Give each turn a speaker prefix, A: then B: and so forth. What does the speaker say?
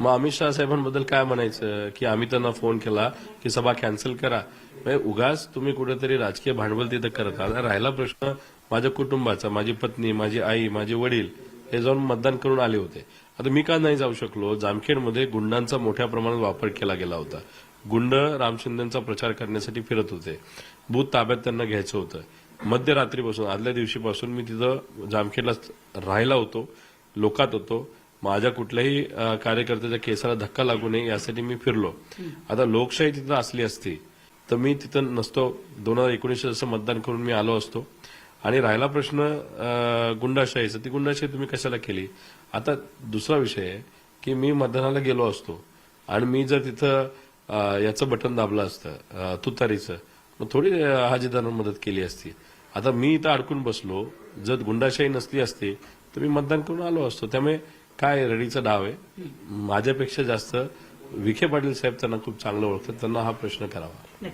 A: मग अमित शहा साहेबांबद्दल काय म्हणायचं? की आम्ही त्यांना फोन केला की सभा कॅन्सल करा. म्हणजे उगाच तुम्ही कुठेतरी राजकीय भांडवल तिथं करत आहात. राहिला प्रश्न माझ्या कुटुंबाचा माझी पत्नी माझी आई माझे वडील हे जाऊन मतदान करून आले होते. आता मी का नाही जाऊ शकलो? जामखेडमध्ये गुंडांचा मोठ्या प्रमाणात वापर केला गेला होता. गुंड राम शिंदेचा प्रचार करण्यासाठी फिरत होते. बूथ ताब्यात त्यांना घ्यायचं होतं. मध्यरात्रीपासून आदल्या दिवशीपासून मी तिथं जामखेडला राहिला होतो लोकात होतो. माझ्या कुठल्याही कार्यकर्त्याच्या केसाला धक्का लागू नये यासाठी मी फिरलो. आता लोकशाही तिथं असली असती तर मी तिथं नसतो. दोन हजार एकोणीसशे जसं मतदान करून मी आलो असतो. आणि राहिला प्रश्न गुंडाशाहीचा ती गुंडाशाही तुम्ही कशाला केली? आता दुसरा विषय आहे की मी मतदानाला गेलो असतो. आणि मी जर तिथं याचं बटन दाबलं असतं तुतारीचं मग थोडी हाजीदारांना मदत केली असती. आता मी इथं अडकून बसलो. जर गुंडाशाही नसली असती तर मी मतदान करून आलो असतो. त्यामुळे काय रडीचा डाव आहे? माझ्यापेक्षा जास्त विखे पाटील साहेब त्यांना खूप चांगलं ओळखतात. त्यांना हा प्रश्न करावा.